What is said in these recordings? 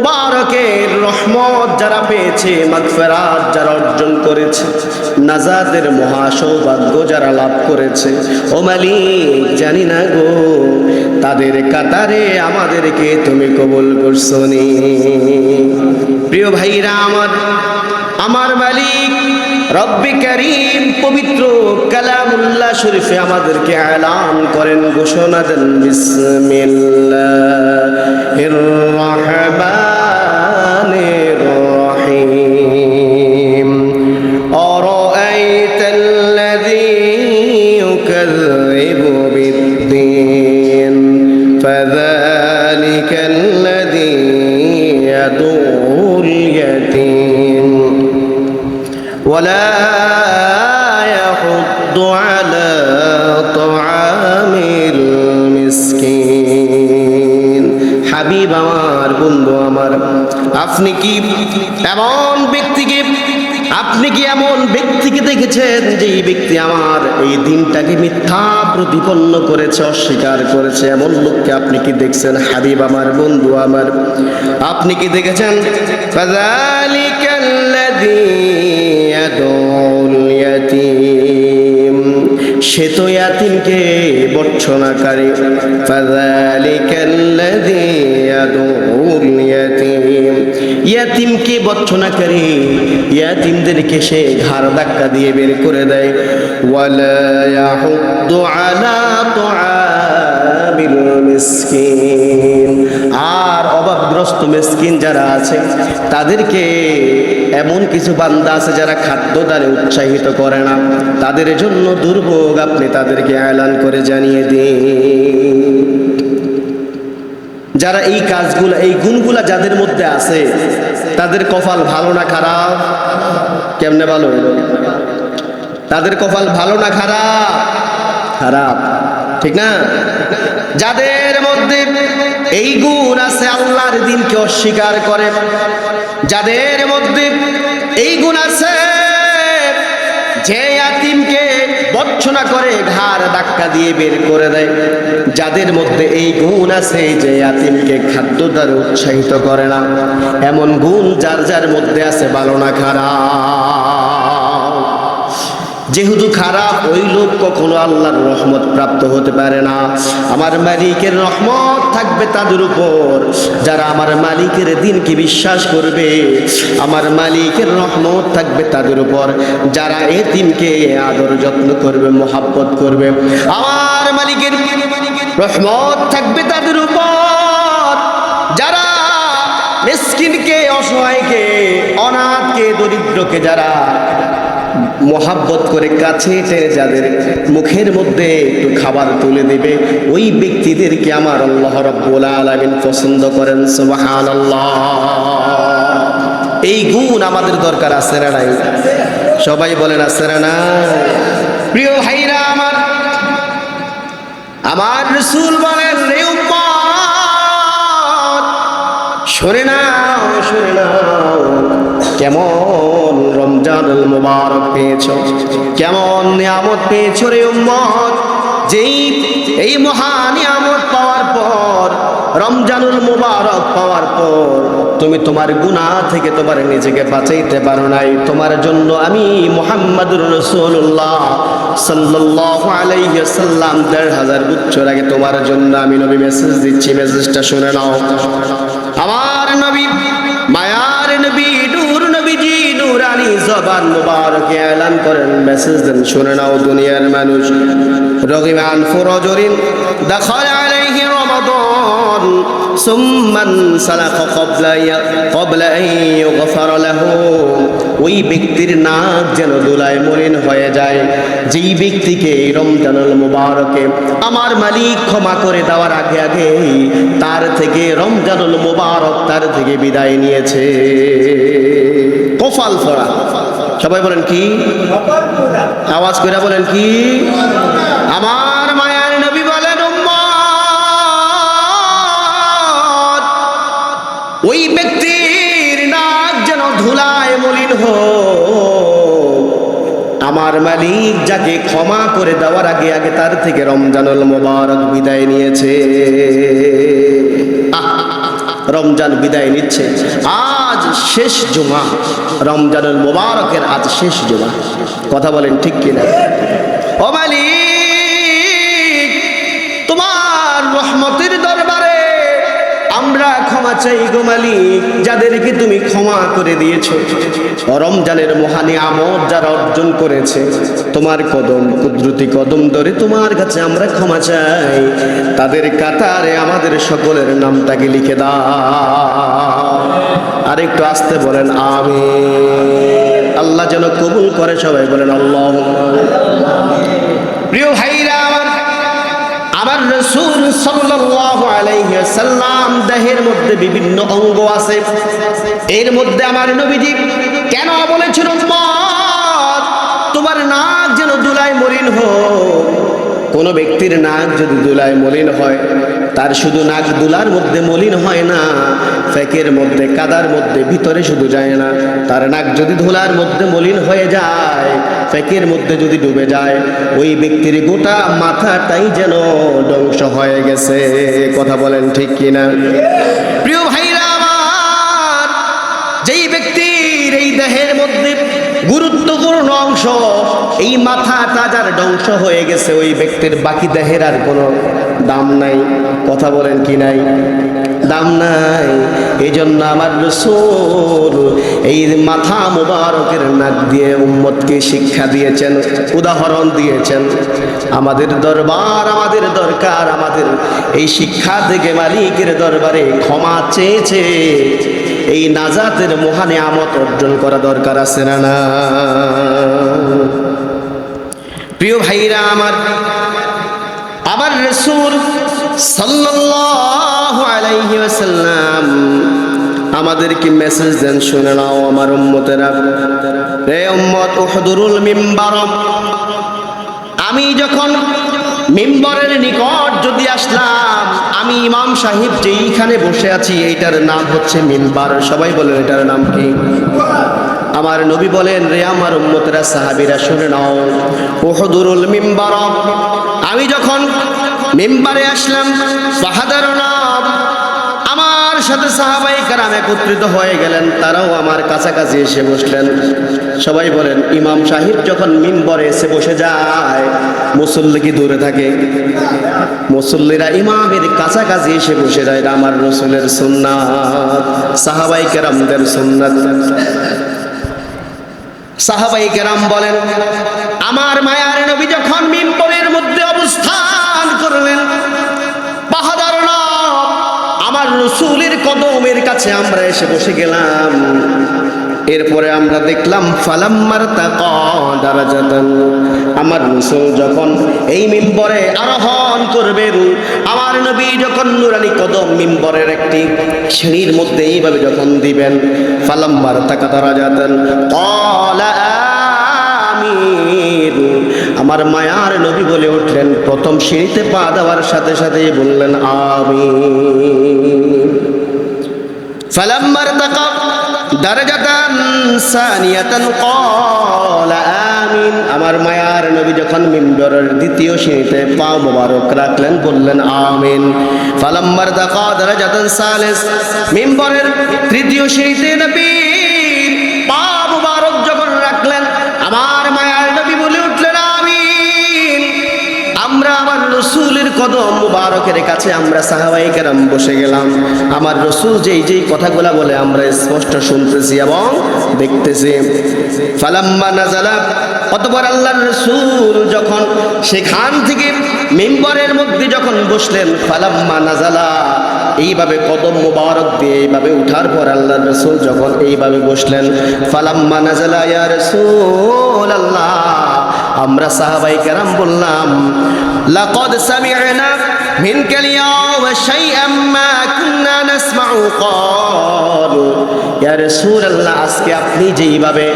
মুবারকের রহমত যারা পেয়েছে, মাগফিরাত যারা অর্জন করেছে নাজাদের মহা যারা লাভ করেছে। ও জানি না গো, তাদের কাতারে আমাদেরকে তুমি কবুল করছ প্রিয় ভাইরা আমার আমার মালিক রব্বি করিম পবিত্র কালামুল্লাহ শরীফে আমাদেরকে এলান করেন ঘোষণা দেন বিসমিল্লাহির রহমানির রহিম। ولا يحض على طعام المسكين হাবিব আমার বন্ধু আমার আপনি কি এমন ব্যক্তিকে আপনি কি এমন ব্যক্তিকে দেখেছেন যে এই ব্যক্তি আমার এই দিনটাকে মিথ্যা প্রতিপন্ন করেছে অস্বীকার করেছে এমন লোককে আপনি কি দেখছেন হাবিব আমার বন্ধু আমার আপনি কি দেখেছেন ইয়াতিম। সে তো ইয়াতিমকে বর্ষণাকারী। ফাযালিকাল্লাযী ইয়াদুল ইয়াতিম। ইয়াতিমকে ইয়াতিমদেরকে সে ঘাড় ধাক্কা দিয়ে বের করে দেয়। ওয়ালা ইয়াহুদ্দু আলা আর অভাবগ্রস্ত মিসকিন যারা আছে, তাদেরকে এমন কিছু বান্দা আছে যারা খাদ্য দ্বারে উৎসাহিত করে না। তাদের জন্য দুর্ভোগ আপনি তাদেরকে করে জানিয়ে দিন। যারা এই কাজগুলো, এই গুণগুলা যাদের মধ্যে আছে, তাদের কপাল ভালো না খারাপ? কেমনে ভালো তাদের কপাল ভালো না খারাপ? খারাপ। ঠিক না? যাদের মধ্যে এই গুণ আছে, আল্লাহর দিনকে অস্বীকার করে। যাদের মধ্যে এই গুণ আছে, যে আতিমকে বর্ষনা করে, ঘাড় ধাক্কা দিয়ে বের করে দেয়। যাদের মধ্যে এই গুণ আছে, যে আতিমকে খাদ্য দ্বারা উৎসাহিত করে না। এমন গুণ যার যার মধ্যে আছে, ভালো না খারাপ। যেহেতু খারাপ, ওই লোক কখনো আল্লাহর রহমত প্রাপ্ত হতে পারে না। আমার মালিকের রহমত থাকবে তাদের উপর। যারা আমার মালিকের দিনকে বিশ্বাস করবে, আমার মালিকের রহমত থাকবে তাদের উপর। যারা এ দিনকে আদর যত্ন করবে, মোহাব্বত করবে, আমার মালিকের রহমত থাকবে তাদের উপর। যারা মিসকিনকে, অসহায়কে, অনাথকে, দরিদ্রকে, যারা মোহাব্বত করে কাছে টেনে যাদের মুখের মধ্যে একটু খাবার তুলে দেবে, ওই ব্যক্তিদেরকে আমার আল্লাহ রব্বুল আলামিন পছন্দ করেন, সুবহানাল্লাহ। এই গুণ আমাদের দরকার, আছে না নাই? সবাই বলেন, আছে না নাই? প্রিয় ভাইরা আমার আমার রসুল বলেন শোনে নাও শোনে নাও, কেমন রমজানুল মুবারক পেয়েছ? কেমন নিয়ামত পেয়েছ রে উম্মত? যেই, এই মহা নিয়ামত পাওয়ার পর, রমজানুল মুবারক পাওয়ার পর, তুমি তোমার গুনাহ থেকে তোমার নিজেকে বাঁচাইতে পারো নাই। তোমার জন্য আমি মুহাম্মাদুর রসুল্লাহ সাল্লাম দেড় হাজার বছর আগে তোমার জন্য আমি নবী মেসেজ দিচ্ছি। মেসেজটা শুনে নাও। আমার জবান মুবারকে এলান করেন মেসেজ দেন, শুনে নাও দুনিয়ার মানুষ। রগিমান ফুরজরিন দখল আলাইহি রমাদান, সুম্মান সালাক কবলা কবলা আন ইগফার লাহু। ওই ব্যক্তির নাক যেন দুলায় মরিন হয়ে যায়। যেই ব্যক্তিকে রমজানুল মুবারকে আমার মালিক ক্ষমা করে দেওয়ার আগে আগে তার থেকে রমজানুল মুবারক তার থেকে বিদায় নিয়েছে। কফাল ফোড়া সবাই বলেন কি? আওয়াজ করে বলেন কি? আমার মায়ার নবী বলেন ওই ব্যক্তির নাক যেন ধুলায় মলিন হোক আমার মালিক যাকে ক্ষমা করে দেওয়ার আগে আগে তার থেকে রমজানুল মোবারক বিদায় নিয়েছে। আহ, রমজান বিদায় নিচ্ছে। আজ শেষ জুমা। রমজানুল মোবারকের আজ শেষ জুমা। কথা বলেন ঠিক কিনা? ও মালিক! ক্ষমা চাই গো মালিক, যাদেরকে তুমি ক্ষমা করে দিয়েছ। রমজানের আমদ যারা অর্জন করেছে, তোমার কদম কদম ধরে তোমার কাছে আমরা ক্ষমা চাই। তাদের কাতারে আমাদের সকলের নামটাকে লিখে দাও। আর একটু আসতে বলেন আমি আল্লাহ যেন কবুল করে সবাই বলেন আল্লাহ প্রিয় আমার আমার রসুল সাল্লাম দেহের মধ্যে বিভিন্ন অঙ্গ আছে। এর মধ্যে আমার নবীজি কেন বলেছিল তোমার নাক যেন দুলাই মরিন হোক কোনো ব্যক্তির নাক যদি দুলায় মলিন হয়, তার শুধু নাক দুলার মধ্যে মলিন হয় না, ফেকের মধ্যে, কাদার মধ্যে, ভিতরে শুধু যায় না। তার নাক যদি ধুলার মধ্যে মলিন হয়ে যায়, ফেকের মধ্যে যদি ডুবে যায়, ওই ব্যক্তির গোটা মাথাটাই যেন ধ্বংস হয়ে গেছে। কথা বলেন ঠিক কিনা? প্রিয় ভাইরা গুরুত্বপূর্ণ অংশ, এই মাথাটা যার ধ্বংস হয়ে গেছে ওই ব্যক্তির বাকি দেহের আর কোনো দাম নাই, কথা বলেন কি নাই? দাম নাই। এই জন্য আমার রসুল এই মাথা মুবারকের নাক দিয়ে উম্মতকে শিক্ষা দিয়েছেন, উদাহরণ দিয়েছেন। আমাদের দরবার আমাদের দরকার, আমাদের এই শিক্ষা থেকে মালিকের দরবারে ক্ষমা চেয়েছে। এই নাজাতের মহানে আমত অর্জন করা দরকার আছে না না? প্রিয় ভাইরা আমার আবার আলাইহি ওয়াসাল্লাম আমাদেরকে মেসেজ দেন, শুনে নাও আমার উম্মতেরা। রে উম্মত, উহদুরুল মিম্বার আমি যখন মিম্বরের নিকট যদি আসলাম, আমি ইমাম সাহেব যেইখানে বসে আছি, এইটার নাম হচ্ছে মেম্বার। সবাই বলে, এটার নাম কি? আমার নবী বলেন, রে আমার উম্মতরা, সাহাবিরা, শুনে নাও। ওহদুরুল মিম্বার। আমি যখন মেম্বারে আসলাম সাহাদারণ সাথে সাহাবাই কারাম একত্রিত হয়ে গেলেন, তারাও আমার কাছাকাছি এসে বসলেন। সবাই বলেন, ইমাম সাহিব যখন মিম্বরে এসে বসে যায়, মুসল্লি কি দূরে থাকে? মুসল্লিরা ইমামের কাছাকাছি এসে বসে যায় আমার রসুলের সুন্নাত, সাহাবাই কেরামদের সুন্নাত। সাহাবাই কেরাম বলেন, আমার মায়ার নবী যখন মিম্বরের রসুলের কদমের কাছে আমরা এসে বসে গেলাম। এরপরে আমরা দেখলাম, ফালাম্মার দারাজাতান। আমার রসুল যখন এই মিম্বরে আরোহণ করবেন, আমার নবী যখন নুরানি কদম মিম্বরের একটি সিঁড়ির মধ্যে এইভাবে যখন দিবেন, ফালাম্মার তাকা দারাজাতান, ক্বালা আমার মায়ার নবী বলে উঠলেন, প্রথম সিঁড়িতে পা দেওয়ার সাথে সাথে বললেন আমি আমার মায়ার নবী যখন মিম্বরের দ্বিতীয় শ্রেণীতে পা মোবারক রাখলেন, বললেন, আমিন। ফালাম্মার তাকা, দারাজাতান সালেস, মিম্বরের তৃতীয় শ্রেণীতে নবী কদম মুবারকের কাছে আমরা সাহাবাই কেরাম বসে গেলাম। আমার রসুল যেই যেই কথাগুলা বলে আমরা স্পষ্ট শুনতেছি এবং দেখতেছি। ফালাম্মা নাজালা, অতপর আল্লাহর রসুল যখন সেখান থেকে মেম্বরের মধ্যে যখন বসলেন, ফালাম্মা নাজালা, এইভাবে কদম মুবারক দিয়ে এইভাবে উঠার পর আল্লাহর রসুল যখন এইভাবে বসলেন, ফালাম্মা নাজালা, ইয়া রসুল আল্লাহ আমরা সাহাবাই কেরাম বললাম, লাকদ সামিআনা মিন কালিয়াম শাইআম মা কুননা নাসমাউ ক্বাল ইয়া রাসূলুল্লাহ, আজকে আপনি যেইভাবে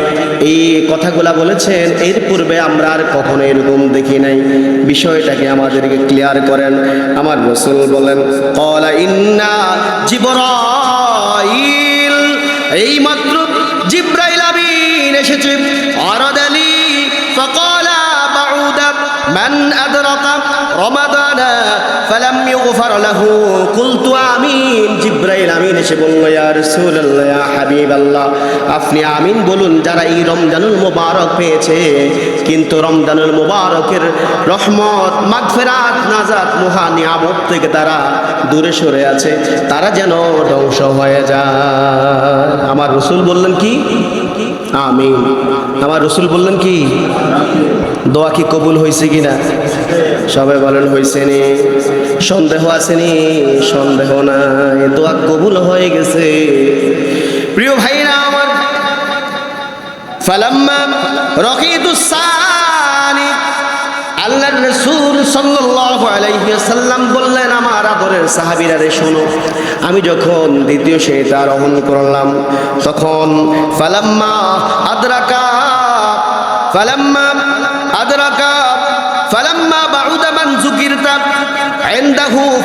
এই কথাগুলা বলেছেন, এর পূর্বে আমরা আর কখনো এরকম দেখি নাই। বিষয়টাকে আমাদেরকে ক্লিয়ার করেন। আমার রাসূল বলেন, ক্বালা ইন্না জিবরা আমিন। এসে আপনি আমিন বলুন, যারা এই রমজানুল মুবারক পেয়েছে। কিন্তু রমজানুল মুবারকের রহমত, মাগফিরাত, নাজাত মহা নিয়ামত থেকে তারা দূরে সরে আছে। তারা যেন ধ্বংস হয়ে যায়। আমার রসুল বললেন কি? আমিন। আমার রসুল বললেন কি? দোয়া কি কবুল হয়েছে কিনা? সবাই বলেন, হয়েছে নি। সন্দেহ আছে নি সন্দেহ নাই, দোয়া কবুল হয়ে গেছে। প্রিয় ভাইরা আমার, ফালাম্মা রকিতুসানি আল্লাহর রাসূল সাল্লাল্লাহু আলাইহি ওয়াসাল্লাম বললেন, আমার আদরের সাহাবীরা রে শোনো। আমি যখন দ্বিতীয় সেটা আরোহণ করলাম, তখন ফালাম্মা আদরাকা ফালাম্মা আদরাকা, ফালাম্মা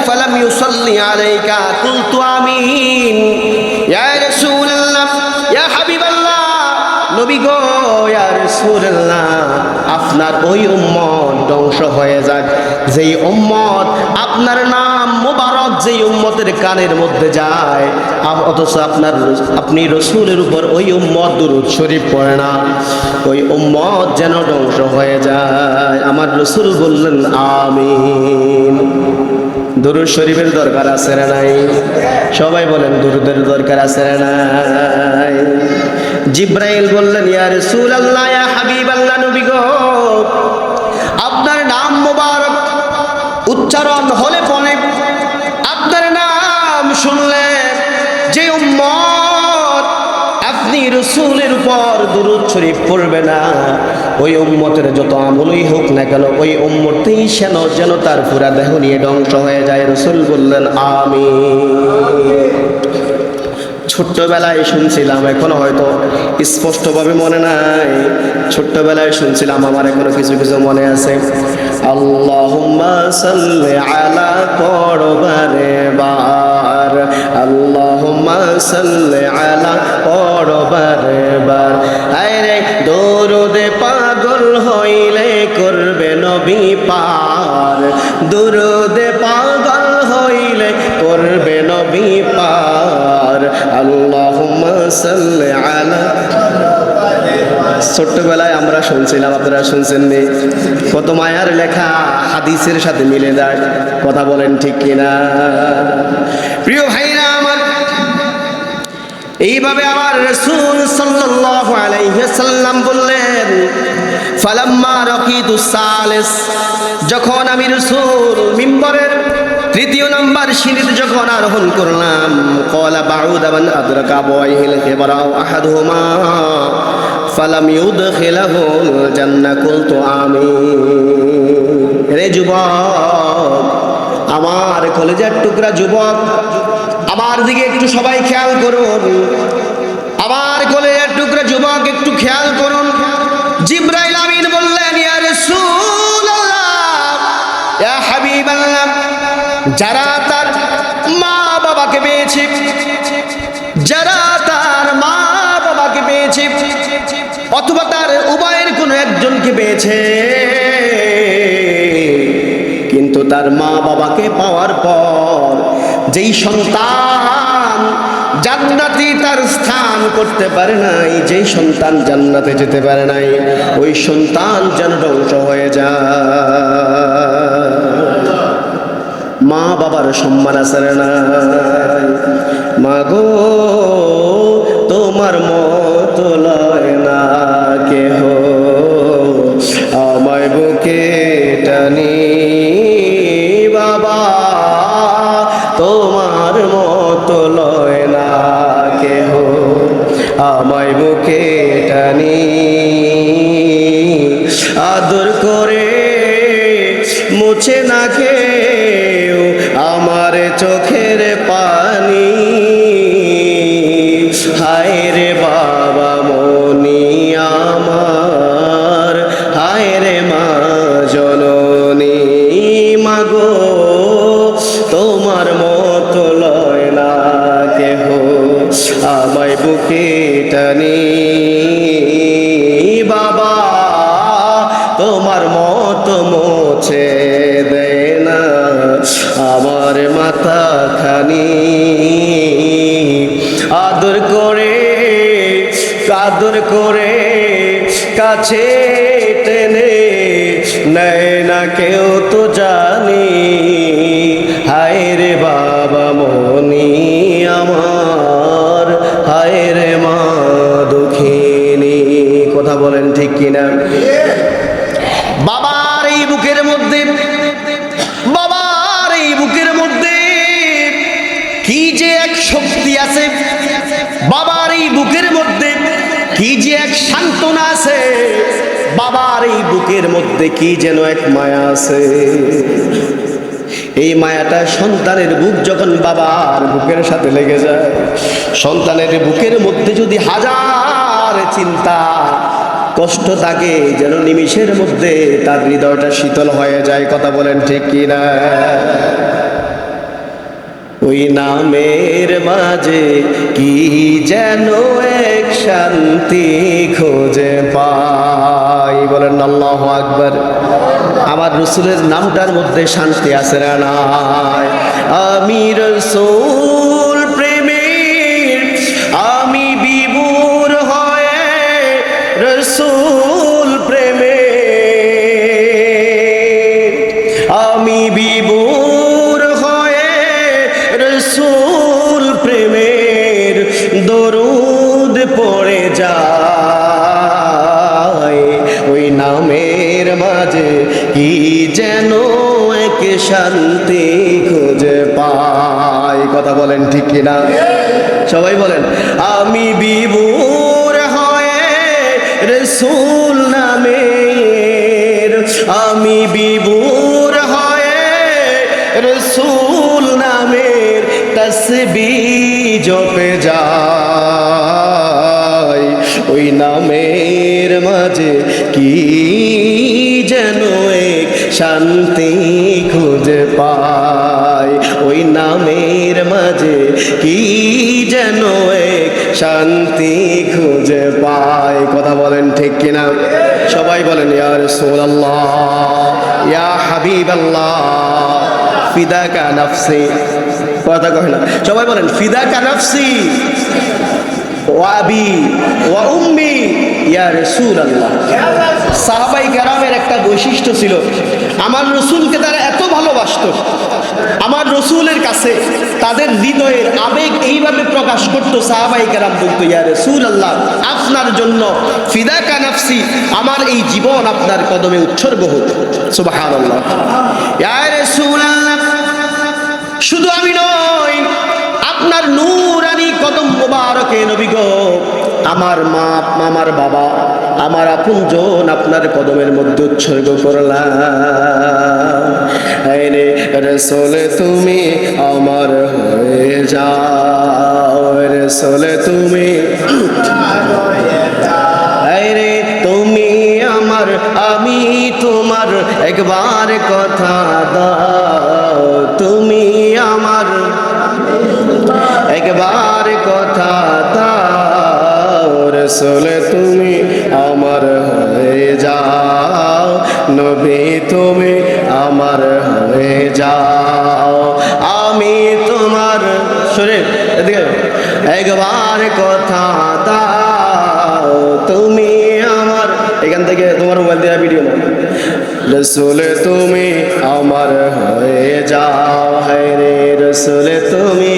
ফালাম ইউসাল্লি আলাইকা, কুলতু আমিন। ইয়া রাসূলুল্লাহ হাবিবাল্লাহ। নবী গো, ইয়া রাসূলুল্লাহ, আপনার ওই উম্মত ধ্বংস হয়ে যাক। যেই উম্মত আপনার নাম মোবারক যেই উম্মতের কানের মধ্যে যায় অথচ আপনার আপনি রসুলের উপর ওই উম্মত দুরুদ শরীফ পড়ে না। ওই উম্মত যেন ধ্বংস হয়ে যায়। আমার রসুল বললেন, আমিন। দুরুদ শরীফের দরকার আছে না নাই? সবাই বলেন, দুরুদের দরকার আছে না নাই? জিব্রাইল বললেন, ইয়া রাসূলুল্লাহ, ইয়া হাবিবাল্লাহ, নবী গো, আপনার নাম মোবারক উচ্চারণ হলে পরে আপনার নাম শুনলে যে উম্মত আপনি রসুলের উপর দুরুদ শরীফ পড়বে না। ওই উম্মতের যত আমলই হোক না কেন, ওই উম্মতেই যেন যেন তার পুরা দেহ নিয়ে ধ্বংস হয়ে যায়। রসুল বললেন আমি ছোট্টবেলায় শুনছিলাম, এখনও হয়তো স্পষ্টভাবে মনে নাই। ছোট্টবেলায় শুনছিলাম, আমার এখনও কিছু কিছু মনে আছে। আল্লাহুম্মা সাল্লি আলা পড়বারে বার। আল্লাহুম্মা আলা পড়বারে বার। নবী পার। দুরুদে পাগল হইলে করবে নবী পার। সাল্লি আলা। ছোট্টবেলায় আমরা শুনছিলাম, আপনারা শুনছেন নি কত মায়ার লেখা হাদিসের সাথে মিলে যায়। কথা বলেন ঠিক কিনা? প্রিয় ভাইরা আমার, এইভাবে আমার রসুল সাল্লাল্লাহু আলাইহি সাল্লাম বললেন ফালাম্মা রকিতুস সালিস। যখন আমি রসুল মিম্বরের তৃতীয় নাম্বার সিঁড়িতে যখন আরোহণ করলাম কলা বাউদা মান আদরাকা বয়হিল কিবরা আহাদুহুমা, ফালাম ইউদখিলাহুল জান্নাহ কুলতু আমিন। রে যুবক, আমার কলেজের টুকরা যুবক, আমার দিকে একটু সবাই খেয়াল করুন। আমার কলেজের টুকরা যুবক, একটু খেয়াল করুন। যারা তার মা বাবাকে পেয়েছে, যারা তার মা বাবাকে পেয়েছে, অথবা তার উভয়ের কোনো একজনকে পেয়েছে, কিন্তু তার মা বাবাকে পাওয়ার পর যেই সন্তান জান্নাতি তার স্থান করতে পারে নাই, যেই সন্তান জান্নাতে যেতে পারে নাই, ওই সন্তান যেন ধ্বংস হয়ে যায়। মা বাবার সম্মান আছে না? মা গো, তোমার মত লয় না কেহ। আমায় বুকে টানি বাবা, তোমার মত লয় না কেহ। আমায় বুকে টানি, আদর করে মুছে না আমার চোখের পানি। হায় রে বাবা, মনি আমার। হায় রে মা জননী, মাগো, তোমার মতো লয় না কেহ। আমায় বুকে টানি। আদর করে কাছে টেনে নেয় না কেউ তো জানি, হায় রে বাবা মনি আমার, হায় রে মা দুঃখিনী। কথা বলেন ঠিক কিনা? বাবার সান্ত্বনা আছে। বাবার এই বুকের মধ্যে কি যেন এক মায়া আছে। এই মায়াটা সন্তানের বুক যখন বাবার বুকের সাথে লেগে যায়, সন্তানের বুকের মধ্যে যদি হাজার চিন্তা, কষ্ট থাকে, যেন নিমিষের মধ্যে তার হৃদয়টা শীতল হয়ে যায়। কথা বলেন ঠিক কিনা? ওই নামের মাঝে কি যেন এক শান্তি খোঁজে পাই। বলেন আল্লাহ আকবর। আমার রসুলের নামটার মধ্যে শান্তি আছে না নাই? আমি রসুল প্রেমের, আমি বিভোর হয়ে রসুল প্রেমের, আমি বিভোর শান্তি খুঁজে পাই। কথা বলেন ঠিক কিনা? সবাই বলেন, আমি বিভোর হয়ে রসুল নামের, আমি বিভোর হয়ে রসুল নামের তসবি জপে যাই। ওই নামের মাঝে কি শান্তি খুঁজে পাই। ওই নামের মাঝে কি যেন এক শান্তি খুঁজে পাই। কথা বলেন ঠিক কিনা? সবাই বলেন ইয়ার সোল্লাহ ইয়া হাবিব আল্লাহ ফিদাকা নাফসি। কথা কয় না। সবাই বলেন, ফিদাকা নাফসি। ওয়া উম্মি সাহাবাই কেরামের একটা বৈশিষ্ট্য ছিল, আমার রসুলকে তারা এত ভালোবাসতো, আমার রসুলের কাছে তাদের হৃদয়ের আবেগ এইভাবে প্রকাশ করতো সাহাবাই কেরাম বলতো, ইয়া রসুল আল্লাহ আপনার জন্য ফিদাকা নাফসি, আমার এই জীবন আপনার কদমে উৎসর্গ রাসূল আল্লাহ শুধু আমি নই আপনার নূরানি কদম মোবারকে নবী গো। আমার মা আমার বাবা, আমার আপনজন আপনার কদমের মধ্যে উৎসর্গ করলাম। এই তুমি আমার হয়ে যাও। রসোলে, তুমি তুমি আমার, আমি তোমার একবার কথা দাও। তুমি একবার কথা দাও রসলে তুমি আমার হয়ে যাও। নবী তুমি আমার হয়ে যাও। আমি তোমার এদিকে একবার কথা দাও তুমি এখান থেকে তোমার মোবাইল দেওয়া ভিডিও না। রসুলে তুমি আমার হয়ে যাও, হায় রে রসুলে তুমি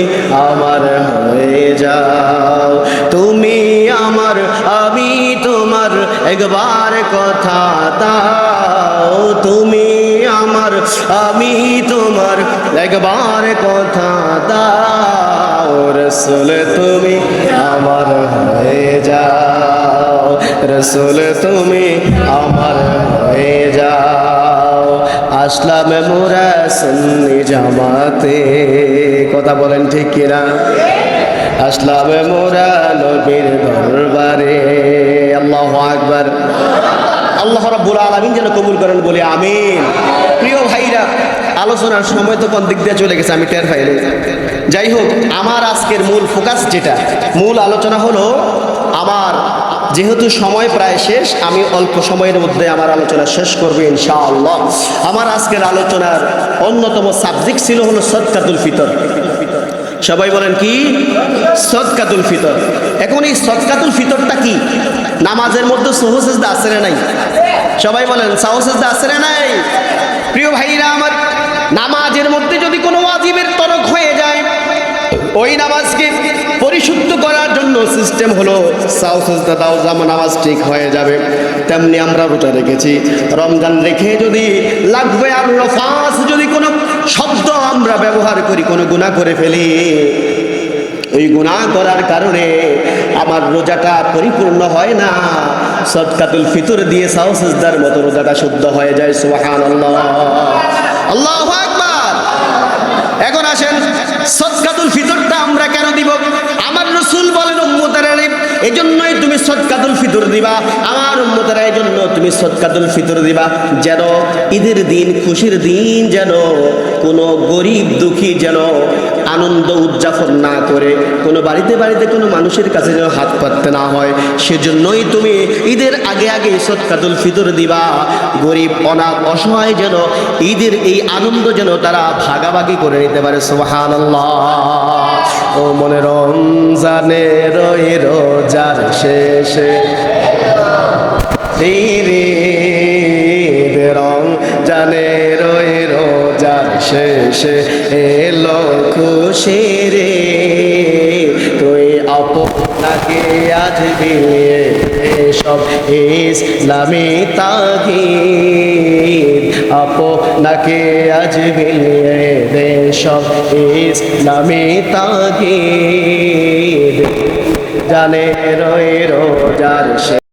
আমার হয়ে যাও। তুমি আমার, আমি তোমার একবার কথা দাও। তুমি আমার, আমি তোমার একবার কথা দাও। রসুল রসুল, তুমি আমার হয়ে যাও। আসলাম মোরা সুন্নি জামাতে। কথা বলেন ঠিক কিনা? আসলাম মোরা নবীর দরবারে। আল্লাহ আকবার। আল্লাহ রাব্বুল আলামিন যেন কবুল করেন, বলে আমিন। প্রিয় ভাইরা, আলোচনার সময় তো কোন দিক দিয়ে চলে গেছে, আমি টের পাইলে যাই হোক, আমার আজকের মূল ফোকাস যেটা, মূল আলোচনা হলো আমার যেহেতু সময় প্রায় শেষ, আমি অল্প সময়ের মধ্যে আমার আলোচনা শেষ করব ইনশাআল্লাহ। আমার আজকের আলোচনার অন্যতম সাবজেক্ট ছিল হলো সদকাতুল ফিতর। সবাই বলেন কি? সদকাতুল ফিতর। এখন এই সদকাতুল ফিতরটা কি? নামাজের মধ্যে সহসেজদা আছে না নাই? সবাই বলেন সাহসেজদা আছে না নাই? প্রিয় ভাইরা আমার, নামাজের মধ্যে যদি কোনো ওয়াজিবের তরক হয়ে যায়, ওই নামাজকে পরিশুদ্ধ করার জন্য সিস্টেম হলো সাউসেজদা দাও যেমন নামাজ ঠিক হয়ে যাবে। তেমনি আমরা রোজা রেখেছি। রমজান রেখে যদি লাগবে আর ফাঁস যদি কোনো শব্দ আমরা ব্যবহার করি, কোনো গুণা করে ফেলি, ওই গুনাহ করার কারণে আমার রোজাটা পরিপূর্ণ হয় না। সদকাতুল ফিতর দিয়ে সাউসেজদার মতো রোজাটা শুদ্ধ হয়ে যায় সুবহান আল্লাহ আল্লাহ আকবার। এখন আসেন, সদকাতুল ফিতরটা আমরা কেন দিব আমার রসুল বলেন উম্মতারা এই জন্যই তুমি সদকাতুল ফিতর দিবা। আমার উম্মতারা এই জন্য তুমি সৎকাতুল ফিতর দিবা। যেন ঈদের দিন, খুশির দিন যেন কোনো গরিব দুঃখী যেন আনন্দ উদযাপন না করে, কোনো বাড়িতে বাড়িতে কোনো মানুষের কাছে যেন হাত পাততে না হয়, সেজন্যই তুমি ঈদের আগে আগে সৎকাতুল ফিতর দিবা। গরিব, অনাথ, অসহায় যেন ঈদের এই আনন্দ যেন তারা ভাগাভাগি করে নিতে পারে সোহান ও মনে রমজানের রই রোজার শেষে। রে জানে রই রোজার শেষে এলো খুশি রে আপনাকে আজ বিয়ে এসব ইসলামী তাগিদ। আপনাকে আজ বিয়ে সব ইসলামী তাগিদ। জানে রয়ে রোজার শেষে